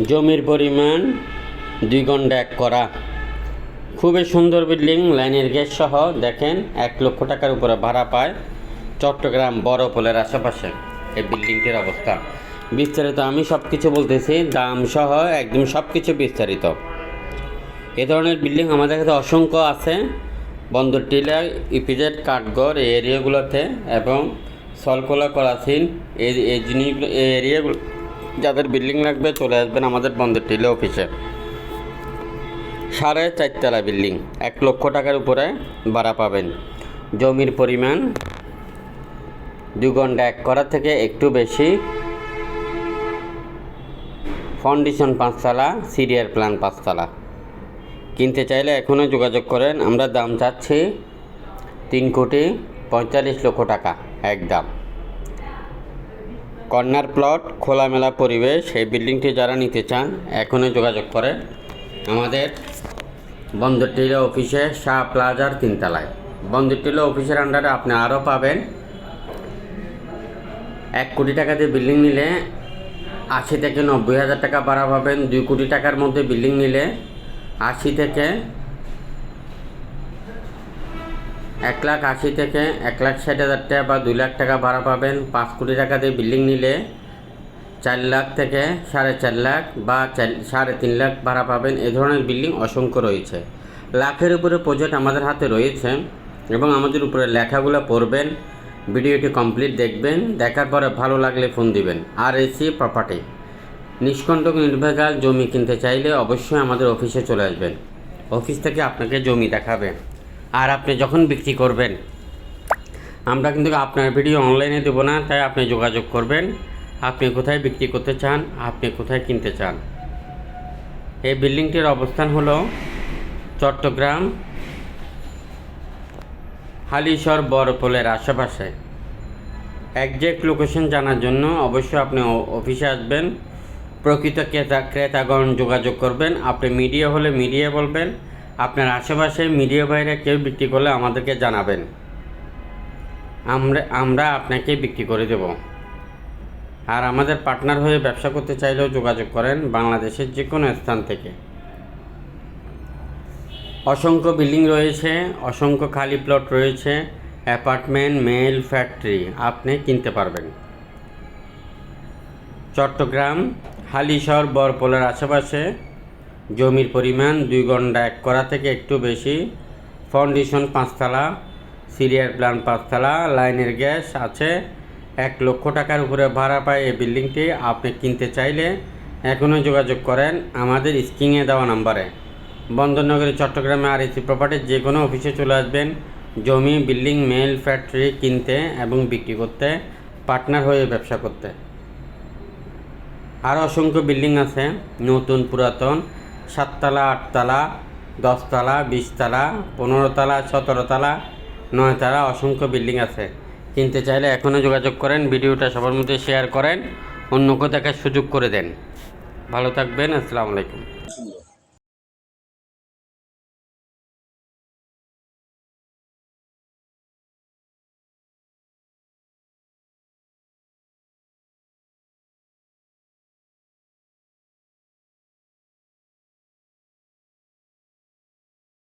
জমির পরিমাণ দুই এক করা। খুবই সুন্দর বিল্ডিং, লাইনের গেট সহ, দেখেন, এক লক্ষ টাকার উপরে ভাড়া পায় চট্টগ্রাম বড় পোলের আশেপাশে। এই বিল্ডিংটির অবস্থা। বিস্তারিত আমি সব কিছু বলতেছি, দাম সহ একদম সব কিছু বিস্তারিত। এ ধরনের বিল্ডিং আমাদের কাছে অসংখ্য আছে। বন্দর টিলা ইপিজেড, কাঠগড়, এই এরিয়াগুলোতে এবং সলকোলা করাসিন এই এই জিনিসগুলো এই এরিয়াগুলো যাদের বিল্ডিং লাগবে চলে আসবেন আমাদের বন্দর টিলা অফিসে। সাড়ে চারতলা বিল্ডিং, এক লক্ষ টাকার উপরে ভাড়া পাবেন। জমির পরিমাণ দু ঘণ্টা এক করা থেকে একটু বেশি। ফাউন্ডেশন পাঁচতলা সিরিয়ার প্ল্যান পাঁচতলা। কিনতে চাইলে এখনও যোগাযোগ করেন, আমরা দাম চাচ্ছি তিন কোটি পঁয়তাল্লিশ লক্ষ টাকা, এক দাম। কর্নার প্লট, খোলামেলা পরিবেশ, এই বিল্ডিংটি যারা নিতে চান, এখনই যোগাযোগ করে আমাদের বন্দরটিলা অফিসে শাহ প্লাজার তিনতলায়। বন্দরটিলা অফিসের আন্ডারে আপনি আরও পাবেন। এক কোটি টাকা দিয়ে বিল্ডিং নিলে আশি থেকে নব্বই হাজার টাকা ভাড়া পাবেন। দুই কোটি টাকার মধ্যে বিল্ডিং নিলে আশি থেকে এক লাখ আশি থেকে এক লাখ ষাট হাজার টাকা বা দুই লাখ টাকা ভাড়া পাবেন। পাঁচ কোটি টাকা দিয়ে বিল্ডিং নিলে চার লাখ থেকে সাড়ে চার লাখ বা সাড়ে তিন লাখ ভাড়া পাবেন। এ ধরনের বিল্ডিং অসংখ্য রয়েছে। লাখের উপরে প্রজেক্ট আমাদের হাতে রয়েছে এবং আমাদের উপরে লেখাগুলো পড়বেন, ভিডিওটি কমপ্লিট দেখবেন, দেখার পরে ভালো লাগলে ফোন দিবেন। আর এসি প্রপার্টি নিষ্কণ্টক নির্ভেজাল জমি কিনতে চাইলে অবশ্যই আমাদের অফিসে চলে আসবেন। অফিস থেকে আপনাকে জমি দেখাবে। আর আপনি যখন বিক্রি করবেন, আমরা কিন্তু আপনার ভিডিও অনলাইনে দেবো না, তাই আপনি যোগাযোগ করবেন। আপনি কোথায় বিক্রি করতে চান, আপনি কোথায় কিনতে চান। এই বিল্ডিংটির অবস্থান হলো চট্টগ্রাম, হালিশহর বড়পোলের আশেপাশে। একজ্যাক্ট লোকেশন জানার জন্য অবশ্যই আপনি অফিসে আসবেন। প্রকৃত ক্রেতা, ক্রেতাগণ যোগাযোগ করবেন। আপনি মিডিয়া হলে মিডিয়া বলবেন। আপনার আশেপাশে মিডিয়া বাইরে কেউ বিক্রি করলে আমাদেরকে জানাবেন। আমরা আমরা আপনাকে বিক্রি করে দেব। আর আমাদের পার্টনার হয়ে ব্যবসা করতে চাইলেও যোগাযোগ করেন বাংলাদেশের যে কোনো স্থান থেকে। অসংখ্য বিল্ডিং রয়েছে, অসংখ্য খালি প্লট রয়েছে, অ্যাপার্টমেন্ট, মেল, ফ্যাক্টরি আপনি কিনতে পারবেন। চট্টগ্রাম, হালিশহর, বরপোলের আশেপাশে জমির পরিমাণ দুই ঘণ্টা এক করা থেকে একটু বেশি। ফাউন্ডেশন পাঁচতলা সিরিয়ার প্ল্যান পাঁচতলা, লাইনের গ্যাস আছে। এক লক্ষ টাকার উপরে ভাড়া পায় এই বিল্ডিংটি। আপনি কিনতে চাইলে এখনও যোগাযোগ করেন আমাদের স্কিংয়ে দেওয়া নাম্বারে। বন্দরনগরী, চট্টগ্রামে আর এসি প্রপার্টির যে কোনো অফিসে চলে আসবেন। জমি, বিল্ডিং মেল ফ্যাক্টরি কিনতে এবং বিক্রি করতে পার্টনার হয়ে ব্যবসা করতে। আরও অসংখ্য বিল্ডিং আছে, নতুন, পুরাতন। সাততলা আটতলা দশতলা বিশতলা পনেরোতলা সতেরোতলা নয়তলা অসংখ্য বিল্ডিং আছে। কিনতে চাইলে এখনও যোগাযোগ করেন ভিডিওটা সবার মধ্যে শেয়ার করেন অন্যকে দেখার সুযোগ করে দেন। ভালো থাকবেন আসসালামু আলাইকুম।